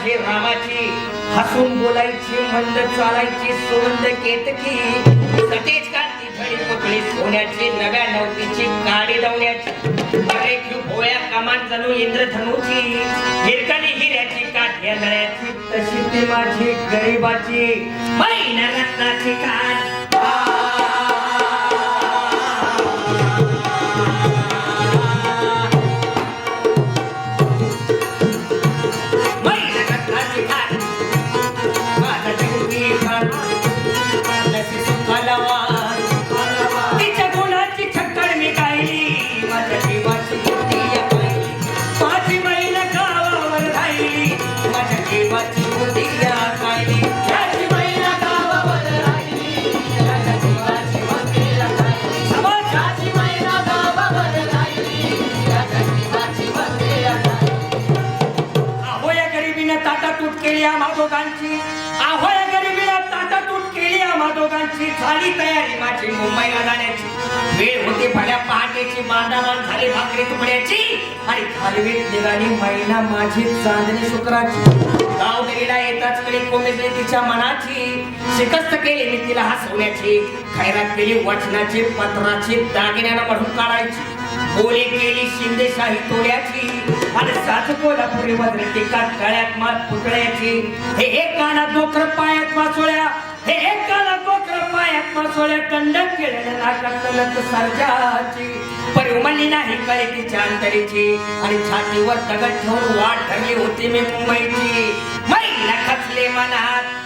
माझे रामाची हसून बोलायची मंद चालायची सुगंध केतकी. सतेज कांती फळी पुतळी सोन्याची नव्या नवतीची काडी लावण्याची अरे की भोया कमान जणू इंद्रधनुची. हिरकणी हिऱ्याची काठ्या आंधळ्याची तशी ती माझी गरीबाची. मैना रत्नाची काठ दोघांची आहो या गरिबीनं ताटातूट केली आम्हा दोघांची. झाली तयारी माझी मुंबईला जाण्याची. वेळ होती भल्या पहाटेची. बांधाबांध झाली भाकरी तुकड्याची. आणि खालवीत निघाली महिना माझी चांदणी शुक्राची. गाव गेलेला येताच कळी कोमेजली तिच्या मनाची. शिकस्त केली मी तिला हसवण्याची. खैरात केली वचनाची पत्राची दागिन्यानं म्हणून काढायची. बोले केली शिंदेशाही तोड्याची. आणि साच कोल्हापुरी वज्र टिका काळ्यात मात पुतळ्याची. हे एक कानात नोकर पायात मासोळ्या. हे एक कानात नोकर पायात मासोळ्या. दंडक केलेल्या नाकात तलत सर्जाची. पण नाही कळे तिच्या अंतरीची आणि छातीवर दगड ठेवून वाट धरली होती मी मुंबईची. मैला खचले मनात.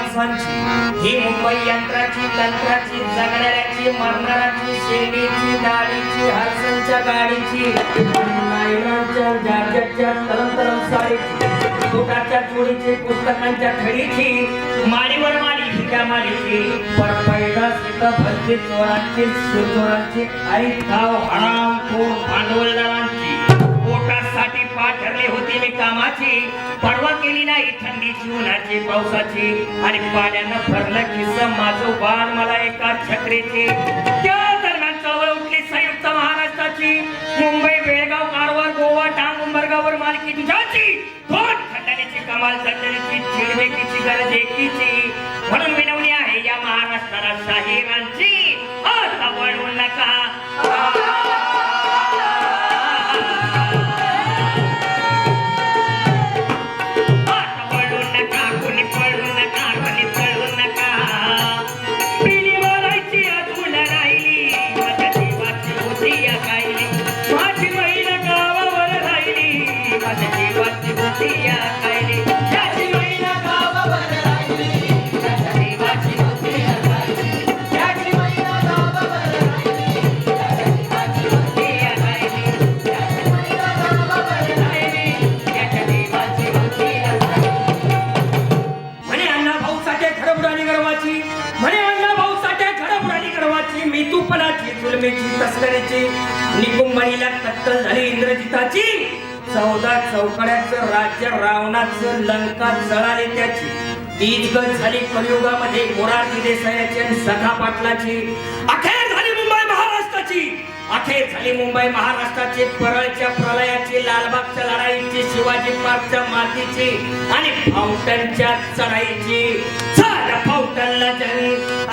माणसांची. ही मुंबई यंत्राची तंत्राची जगणाऱ्याची मरणाऱ्याची शेंडीची दाढीची हरसनच्या गाडीची. साडीची. पुस्तकांच्या खडीची. माडीवर माडी माडीची. पर पैदा सीता भरती चोरांची चोरांची आई खाव हराम खोर भांडवलदारांची. पोटासाठी पाठ ठरली होती मी कामाची. परवा केली नाही थंडीची उन्हाची पावसाची. आणि पाण्यानं भरलं किस माझं वाण मला एका छत्रीची. त्या दरम्यान चळवळ उठली संयुक्त महाराष्ट्राची. मुंबई बेळगाव कारवार गोवा टांग उंबरगावर मालकी तुझ्याची थोड खंडणीची कमाल खंडणीची चिडवेकीची गरज एकीची. म्हणून विनवणी आहे या महाराष्ट्राला शाहिरांची. गरवाची मी जुलमेची तस्करीची निकुंभणीला तत्कल झाली इंद्रजिताची. चौदा चौकड्याचं राज्य रावणाचं लंका जळाले त्याची. तीच गत झाली कलियुगामध्ये मोरारजी देसायाची आणि सखा पाटलाची. अखेर झाली मुंबई महाराष्ट्राची. अखेर झाली मुंबई महाराष्ट्राची परळच्या प्रलयाची लालबागच्या लढाईची शिवाजी पार्कच्या मातीची आणि फाउंटनच्या चढाईची. झालं फाउंटनला जंग